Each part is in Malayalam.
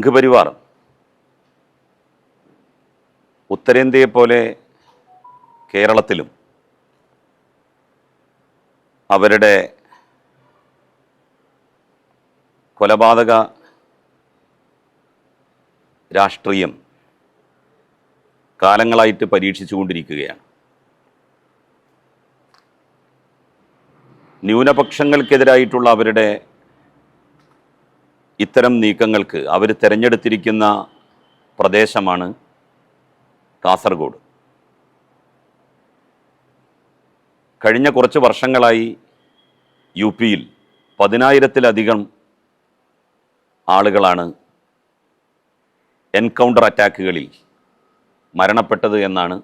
സംഘപരിവാർ ഉത്തരേന്ത്യയെപ്പോലെ കേരളത്തിലും അവരുടെ കൊലപാതക രാഷ്ട്രീയം കാലങ്ങളായിട്ട് പരീക്ഷിച്ചുകൊണ്ടിരിക്കുകയാണ്. ന്യൂനപക്ഷങ്ങൾക്കെതിരായിട്ടുള്ള അവരുടെ ഇത്തരം നീക്കങ്ങൾക്ക് അവർ തിരഞ്ഞെടുത്തിരിക്കുന്ന പ്രദേശമാണ് കാസർഗോഡ്. കഴിഞ്ഞ കുറച്ച് വർഷങ്ങളായി യു പിയിൽ പതിനായിരത്തിലധികം ആളുകളാണ് എൻകൗണ്ടർ അറ്റാക്കുകളിൽ മരണപ്പെട്ടത് എന്നാണ്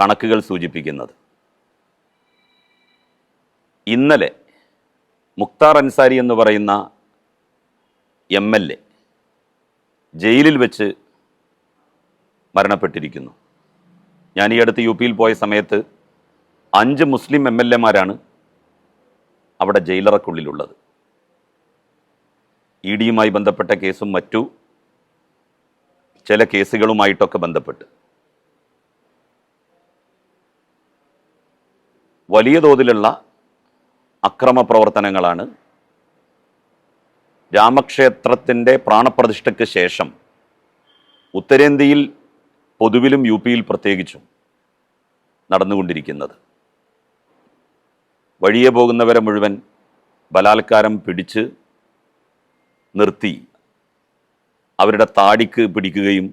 കണക്കുകൾ സൂചിപ്പിക്കുന്നത്. ഇന്നലെ മുക്താർ അൻസാരി എന്ന് പറയുന്ന എം എൽ എ ജയിലിൽ വെച്ച് മരണപ്പെട്ടിരിക്കുന്നു. ഞാൻ ഈ അടുത്ത് യു പിയിൽ പോയ സമയത്ത് അഞ്ച് മുസ്ലിം എം എൽ എമാരാണ് അവിടെ ജയിലറക്കുള്ളിലുള്ളത്. ഇ ഡിയുമായി ബന്ധപ്പെട്ട കേസും മറ്റു ചില കേസുകളുമായിട്ടൊക്കെ ബന്ധപ്പെട്ട്. വലിയ തോതിലുള്ള അക്രമ പ്രവർത്തനങ്ങളാണ് രാമക്ഷേത്രത്തിന്റെ പ്രാണപ്രതിഷ്ഠയ്ക്ക് ശേഷം ഉത്തരേന്ത്യയിൽ പൊതുവിലും യു പിയിൽ പ്രത്യേകിച്ചും നടന്നുകൊണ്ടിരിക്കുന്നത്. വഴിയെ പോകുന്നവരെ മുഴുവൻ ബലാത്കാരം പിടിച്ച് നിർത്തി അവരുടെ താടിക്ക് പിടിക്കുകയും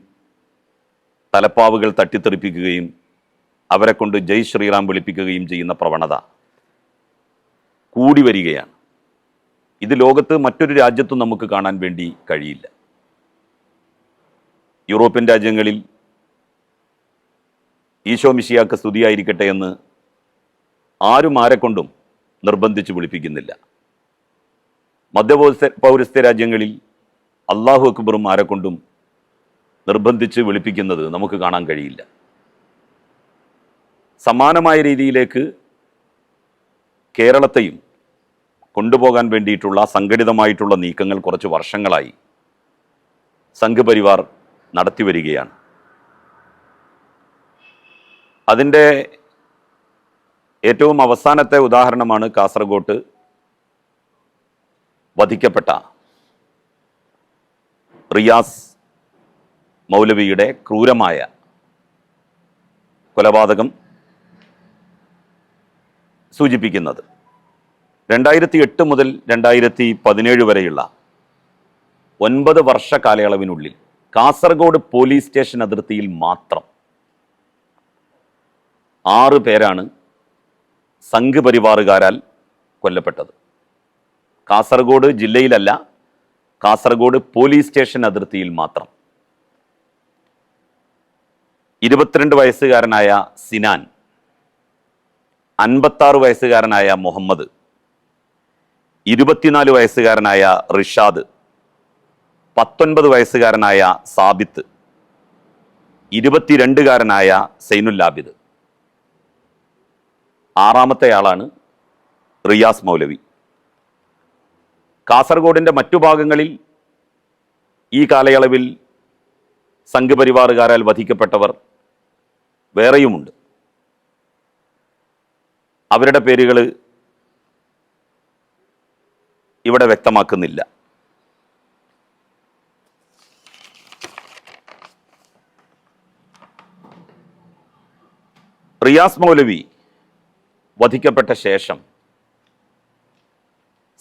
തലപ്പാവുകൾ തട്ടിത്തെറിപ്പിക്കുകയും അവരെ കൊണ്ട് ജയ് ശ്രീറാം വിളിപ്പിക്കുകയും ചെയ്യുന്ന പ്രവണത കൂടി വരികയാണ്. ഇത് ലോകത്ത് മറ്റൊരു രാജ്യത്തും നമുക്ക് കാണാൻ വേണ്ടി കഴിയില്ല. യൂറോപ്യൻ രാജ്യങ്ങളിൽ ഈശോ മിശിയാക്ക് സ്തുതിയായിരിക്കട്ടെ എന്ന് ആരും ആരെക്കൊണ്ടും നിർബന്ധിച്ച് വിളിപ്പിക്കുന്നില്ല. മധ്യപൗരസ്ത്യ പൗരസ്ത്യ രാജ്യങ്ങളിൽ അള്ളാഹു അക്ബറും ആരെക്കൊണ്ടും നിർബന്ധിച്ച് വിളിപ്പിക്കുന്നത് നമുക്ക് കാണാൻ കഴിയില്ല. സമാനമായ രീതിയിലേക്ക് കേരളത്തെയും കൊണ്ടുപോകാൻ വേണ്ടിയിട്ടുള്ള സംഘടിതമായിട്ടുള്ള നീക്കങ്ങൾ കുറച്ച് വർഷങ്ങളായി സംഘപരിവാർ നടത്തി വരികയാണ്. അതിന്റെ ഏറ്റവും അവസാനത്തെ ഉദാഹരണമാണ് കാസർഗോട്ട് വധിക്കപ്പെട്ട റിയാസ് മൗലവിയുടെ ക്രൂരമായ കൊലപാതകം സൂചിപ്പിക്കുന്നത്. രണ്ടായിരത്തി എട്ട് മുതൽ രണ്ടായിരത്തി പതിനേഴ് വരെയുള്ള ഒൻപത് വർഷ കാലയളവിനുള്ളിൽ കാസർഗോഡ് പോലീസ് സ്റ്റേഷൻ അതിർത്തിയിൽ മാത്രം ആറ് പേരാണ് സംഘപരിവാറുകാരാൽ കൊല്ലപ്പെട്ടത്. കാസർഗോഡ് ജില്ലയിലല്ല കാസർഗോഡ് പോലീസ് സ്റ്റേഷൻ അതിർത്തിയിൽ മാത്രം. ഇരുപത്തിരണ്ട് വയസ്സുകാരനായ സിനാൻ അൻപത്താറ് വയസ്സുകാരനായ മുഹമ്മദ് ഇരുപത്തിനാല് വയസ്സുകാരനായ റിഷാദ് പത്തൊൻപത് വയസ്സുകാരനായ സാബിത്ത് ഇരുപത്തിരണ്ടുകാരനായ സൈനുല്ലാബിദ്. ആറാമത്തെ ആളാണ് റിയാസ് മൗലവി. കാസർഗോഡിന്റെ മറ്റു ഭാഗങ്ങളിൽ ഈ കാലയളവിൽ സംഘപരിവാറുകാരാൽ വധിക്കപ്പെട്ടവർ വേറെയുമുണ്ട്. അവരുടെ പേരുകൾ ഇവിടെ വ്യക്തമാക്കുന്നില്ല. റിയാസ് മൗലവി വധിക്കപ്പെട്ട ശേഷം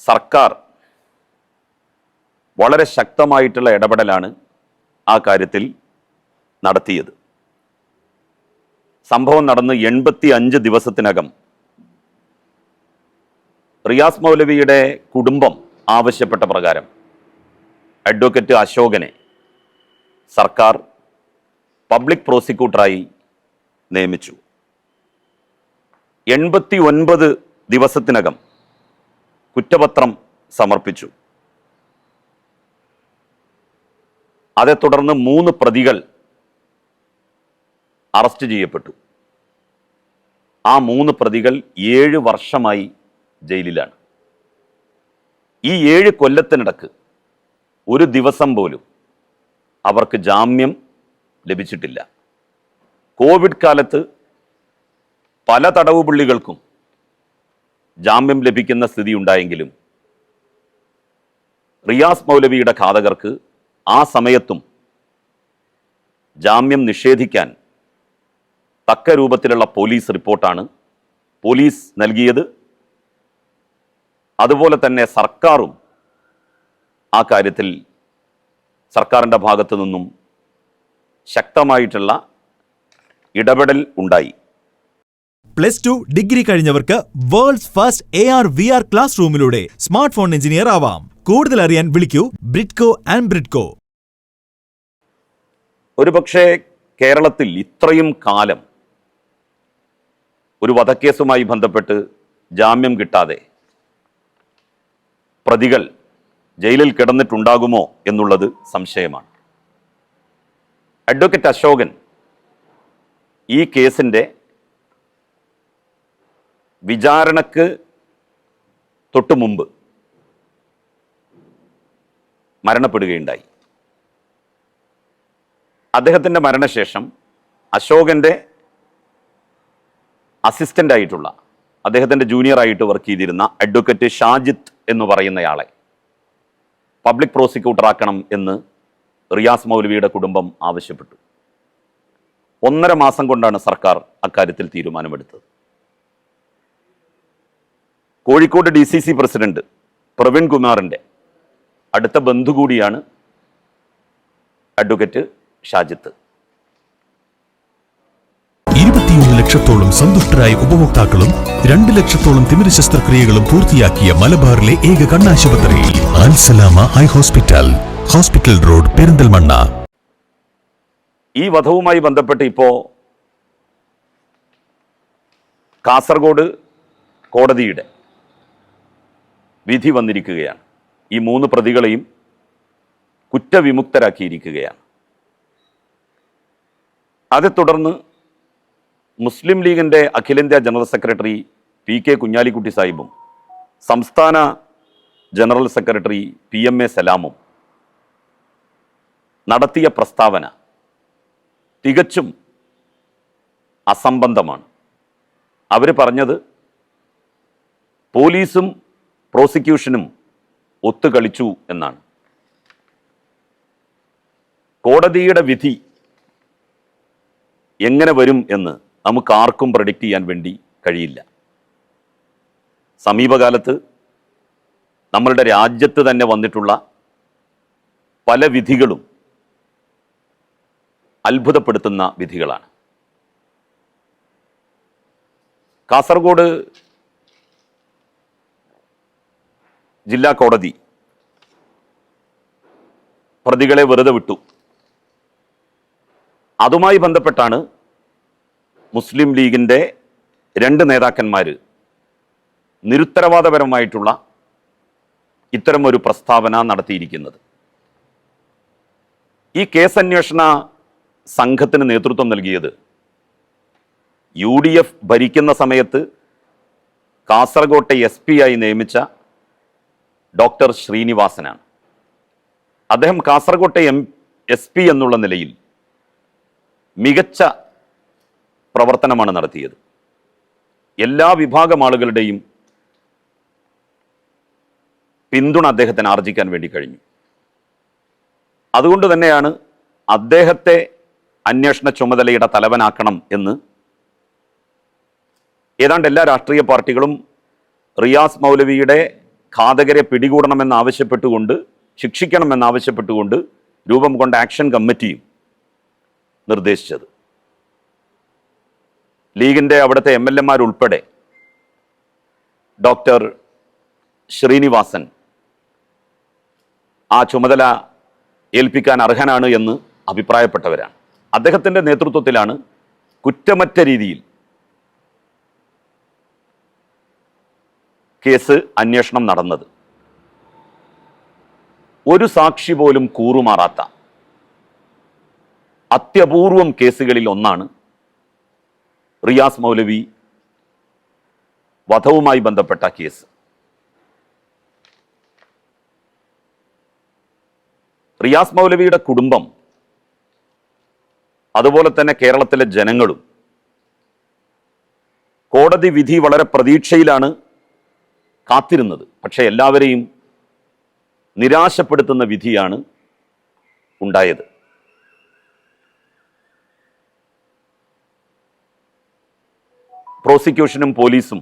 സർക്കാർ വളരെ ശക്തമായിട്ടുള്ള ഇടപെടലാണ് ആ കാര്യത്തിൽ നടത്തിയത്. സംഭവം നടന്ന് എൺപത്തി അഞ്ച് ദിവസത്തിനകം റിയാസ് മൗലവിയുടെ കുടുംബം ആവശ്യപ്പെട്ട പ്രകാരം അഡ്വക്കേറ്റ് അശോകനെ സർക്കാർ പബ്ലിക് പ്രോസിക്യൂട്ടറായി നിയമിച്ചു. എൺപത്തി ഒൻപത് ദിവസത്തിനകം കുറ്റപത്രം സമർപ്പിച്ചു. അതേ തുടർന്ന് മൂന്ന് പ്രതികൾ അറസ്റ്റ് ചെയ്യപ്പെട്ടു. ആ മൂന്ന് പ്രതികൾ ഏഴ് വർഷമായി ജയിലിലാണ്. ഈ ഏഴ് കൊല്ലത്തിനിടക്ക് ഒരു ദിവസം പോലും അവർക്ക് ജാമ്യം ലഭിച്ചിട്ടില്ല. കോവിഡ് കാലത്ത് പല തടവുപുള്ളികൾക്കും ജാമ്യം ലഭിക്കുന്ന സ്ഥിതി ഉണ്ടായെങ്കിലും റിയാസ് മൗലവിയുടെ ഘാതകർക്ക് ആ സമയത്തും ജാമ്യം നിഷേധിക്കാൻ തക്ക രൂപത്തിലുള്ള പോലീസ് റിപ്പോർട്ടാണ് പോലീസ് നൽകിയത്. അതുപോലെ തന്നെ സർക്കാരും ആ കാര്യത്തിൽ സർക്കാരിന്റെ ഭാഗത്തു നിന്നും ശക്തമായിട്ടുള്ള ഇടപെടൽ ഉണ്ടായി. Plus two degree കഴിഞ്ഞവർക്ക് world's first A R V R class റൂമിലൂടെ smart phone engineer ആവാം. കൂടുതൽ അറിയാൻ വിളിക്കൂ ബ്രിഡ്കോ ആൻഡ് ബ്രിഡ്കോ. ഒരുപക്ഷെ കേരളത്തിൽ ഇത്രയും കാലം ഒരു വധക്കേസുമായി ബന്ധപ്പെട്ട് ജാമ്യം കിട്ടാതെ പ്രതികൾ ജയിലിൽ കിടന്നിട്ടുണ്ടാകുമോ എന്നുള്ളത് സംശയമാണ്. അഡ്വക്കേറ്റ് അശോകൻ ഈ കേസിന്റെ വിചാരണക്ക് തൊട്ടു മുമ്പ് മരണപ്പെടുകയുണ്ടായി. അദ്ദേഹത്തിന്റെ മരണശേഷം അശോകന്റെ അസിസ്റ്റന്റ് ആയിട്ടുള്ള അദ്ദേഹത്തിന്റെ ജൂനിയറായിട്ട് വർക്ക് ചെയ്തിരുന്ന അഡ്വക്കേറ്റ് ഷാജിത്ത് എന്ന് പറയുന്നയാളെ പബ്ലിക് പ്രോസിക്യൂട്ടറാക്കണം എന്ന് റിയാസ് മൗലവിയുടെ കുടുംബം ആവശ്യപ്പെട്ടു. ഒന്നര മാസം കൊണ്ടാണ് സർക്കാർ അക്കാര്യത്തിൽ തീരുമാനമെടുത്തത്. Kozhikode D C C president Praveen കുമാറിന്റെ അടുത്ത ബന്ധു കൂടിയാണ് അഡ്വക്കേറ്റ് ഷാജിത്ത്. ലക്ഷത്തോളം സന്തുഷ്ടരായ ഉപഭോക്താക്കളും രണ്ട് ലക്ഷത്തോളം തിമിര ശസ്ത്രക്രിയകളും പൂർത്തിയാക്കിയ മലബാറിലെ ഏക കണ്ണാശുപത്രി ആൻസലാമ eye hospital hospital road Perinthalmanna. ഈ വധവുമായി ബന്ധപ്പെട്ട് ഇപ്പോൾ കാസർഗോഡ് കോടതിയുടെ വിധി വന്നിരിക്കുകയാണ്. ഈ മൂന്ന് പ്രതികളെയും കുറ്റവിമുക്തരാക്കിയിരിക്കുകയാണ്. അതേ തുടർന്ന് മുസ്ലിം ലീഗിന്റെ അഖിലേന്ത്യാ general secretary P K Kunhalikutty സാഹിബും സംസ്ഥാന general secretary P M A സലാമും നടത്തിയ പ്രസ്താവന തികച്ചും അസംബന്ധമാണ്. അവർ പറഞ്ഞത് പോലീസും പ്രോസിക്യൂഷനും ഒത്തുകളിച്ചു എന്നാണ്. കോടതിയുടെ വിധി എങ്ങനെ വരും എന്ന് നമുക്ക് ആർക്കും പ്രഡിക്റ്റ് ചെയ്യാൻ വേണ്ടി കഴിയില്ല. സമീപകാലത്ത് നമ്മളുടെ രാജ്യത്ത് തന്നെ വന്നിട്ടുള്ള പല വിധികളും അത്ഭുതപ്പെടുത്തുന്ന വിധികളാണ്. കാസർഗോഡ് ജില്ലാ കോടതി പ്രതികളെ വെറുതെ വിട്ടു. അതുമായി ബന്ധപ്പെട്ടാണ് മുസ്ലിം ലീഗിന്റെ രണ്ട് നേതാക്കന്മാർ നിരുത്തരവാദപരമായിട്ടുള്ള ഇത്തരമൊരു പ്രസ്താവന നടത്തിയിരിക്കുന്നത്. ഈ കേസ് അന്വേഷണ സംഘത്തിന് നേതൃത്വം നൽകിയത് യു ഡി എഫ് ഭരിക്കുന്ന സമയത്ത് കാസർഗോട്ടെ എസ് പി ആയി നിയമിച്ച ഡോക്ടർ ശ്രീനിവാസനാണ്. അദ്ദേഹം കാസർഗോട്ടെ എം എസ് പി എന്നുള്ള നിലയിൽ മികച്ച പ്രവർത്തനമാണ് നടത്തിയത്. എല്ലാ വിഭാഗം ആളുകളുടെയും പിന്തുണ അദ്ദേഹത്തിന് ആർജിക്കാൻ വേണ്ടി കഴിഞ്ഞു. അതുകൊണ്ട് തന്നെയാണ് അദ്ദേഹത്തെ അന്വേഷണ ചുമതലയുടെ തലവനാക്കണം എന്ന് ഏതാണ്ട് എല്ലാ രാഷ്ട്രീയ പാർട്ടികളും റിയാസ് മൗലവിയുടെ ഘാതകരെ പിടികൂടണമെന്നാവശ്യപ്പെട്ടുകൊണ്ട് ശിക്ഷിക്കണമെന്നാവശ്യപ്പെട്ടുകൊണ്ട് രൂപം കൊണ്ട ആക്ഷൻ കമ്മിറ്റിയും നിർദ്ദേശിച്ചത്. ലീഗിന്റെ അവിടുത്തെ എം എൽ എമാരുൾപ്പെടെ ഡോക്ടർ ശ്രീനിവാസൻ ആ ചുമതല ഏൽപ്പിക്കാൻ അർഹനാണ് എന്ന് അഭിപ്രായപ്പെട്ടവരാണ്. അദ്ദേഹത്തിന്റെ നേതൃത്വത്തിലാണ് കുറ്റമറ്റ രീതിയിൽ കേസ് അന്വേഷണം നടന്നത്. ഒരു സാക്ഷി പോലും കൂറുമാറാത്ത അത്യപൂർവം കേസുകളിൽ ഒന്നാണ് റിയാസ് മൗലവി വധവുമായി ബന്ധപ്പെട്ട കേസ്. റിയാസ് മൗലവിയുടെ കുടുംബം അതുപോലെ തന്നെ കേരളത്തിലെ ജനങ്ങളും കോടതി വിധി വളരെ പ്രതീക്ഷയിലാണ് കാത്തിരുന്നത്. പക്ഷേ എല്ലാവരെയും നിരാശപ്പെടുത്തുന്ന വിധിയാണ് ഉണ്ടായത്. പ്രോസിക്യൂഷനും പോലീസും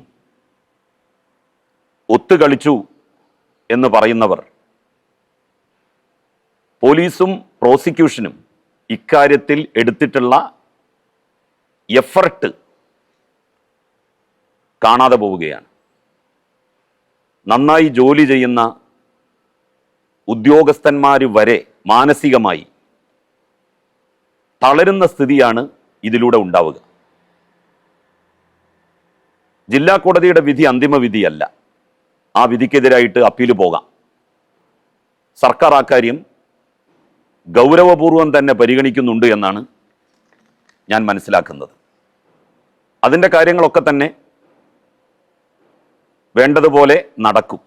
ഒത്തുകളിച്ചു എന്ന് പറയുന്നവർ പോലീസും പ്രോസിക്യൂഷനും ഇക്കാര്യത്തിൽ എടുത്തിട്ടുള്ള എഫർട്ട് കാണാതെ പോവുകയാണ്. നന്നായി ജോലി ചെയ്യുന്ന ഉദ്യോഗസ്ഥന്മാർ വരെ മാനസികമായി തളരുന്ന സ്ഥിതിയാണ് ഇതിലൂടെ ഉണ്ടാവുക. ജില്ലാ കോടതിയുടെ വിധി അന്തിമ വിധിയല്ല. ആ വിധിക്കെതിരായിട്ട് അപ്പീൽ പോകാം. സർക്കാർ ആ കാര്യം ഗൗരവപൂർവം തന്നെ പരിഗണിക്കുന്നുണ്ട് എന്നാണ് ഞാൻ മനസ്സിലാക്കുന്നത്. അതിന്റെ കാര്യങ്ങളൊക്കെ തന്നെ വേണ്ടതുപോലെ നടക്കും.